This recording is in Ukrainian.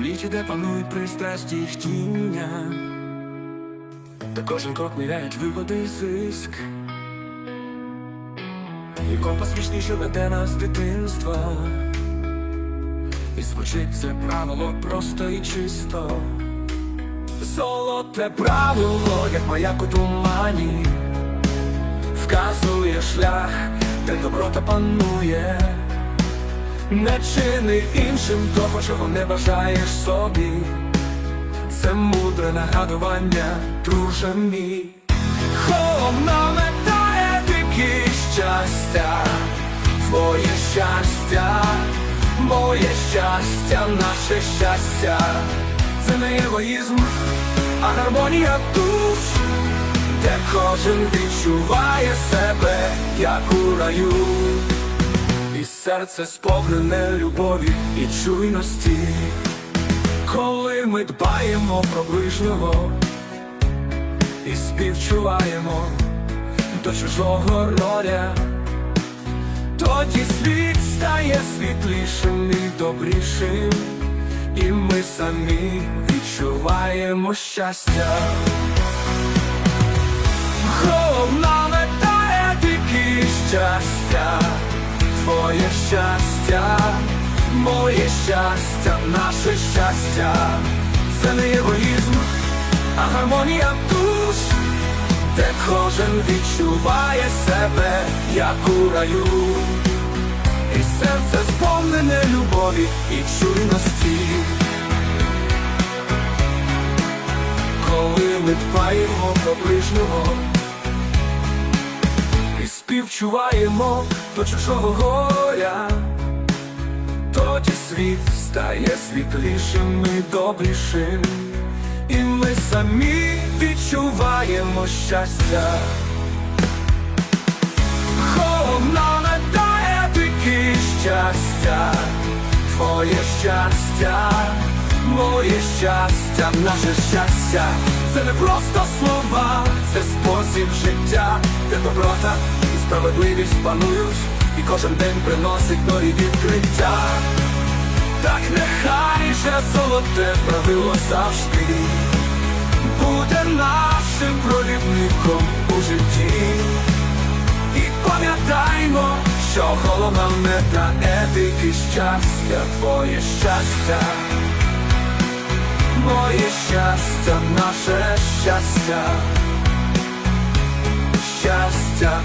світі, де панують пристрасті й хтіння, де кожен крок міряють вигоди і зиск. І компас вічний, що веде нас з дитинства. І звучить це правило просто і чисто. Золоте правило, як маяк у тумані, вказує шлях, де доброта панує. Не чини іншим того, чого не бажаєш собі. Це мудре нагадування, друже мій. Головна мета етики щастя, твоє щастя, моє щастя, наше щастя. Це не егоїзм, а гармонія душ, де кожен відчуває себе, як у раю. Серце сповнене любові і чуйності, коли ми дбаємо про ближнього і співчуваємо до чужого роля, тоді світ стає світлішим і добрішим, і ми самі відчуваємо щастя. Головна мета етики щастя, твоє щастя, моє щастя, наше щастя, це не егоїзм, а гармонія душ, де кожен відчуває себе, як у раю, і серце сповнене любові і чуйності. Коли ми дбаємо про ближнього співчуваємо до чужого горя, тоді світ стає світлішим і добрішим, і ми самі відчуваємо щастя. Головна мета етики щастя, твоє щастя, моє щастя, наше щастя, це не просто слова, це спосіб життя, де доброта справедливість панують, і кожен день приносить нові відкриття. Так нехай же золоте правило завжди буде нашим провідником у житті. І пам'ятаймо, що головна мета етики щастя, твоє щастя, моє щастя, наше щастя, щастя,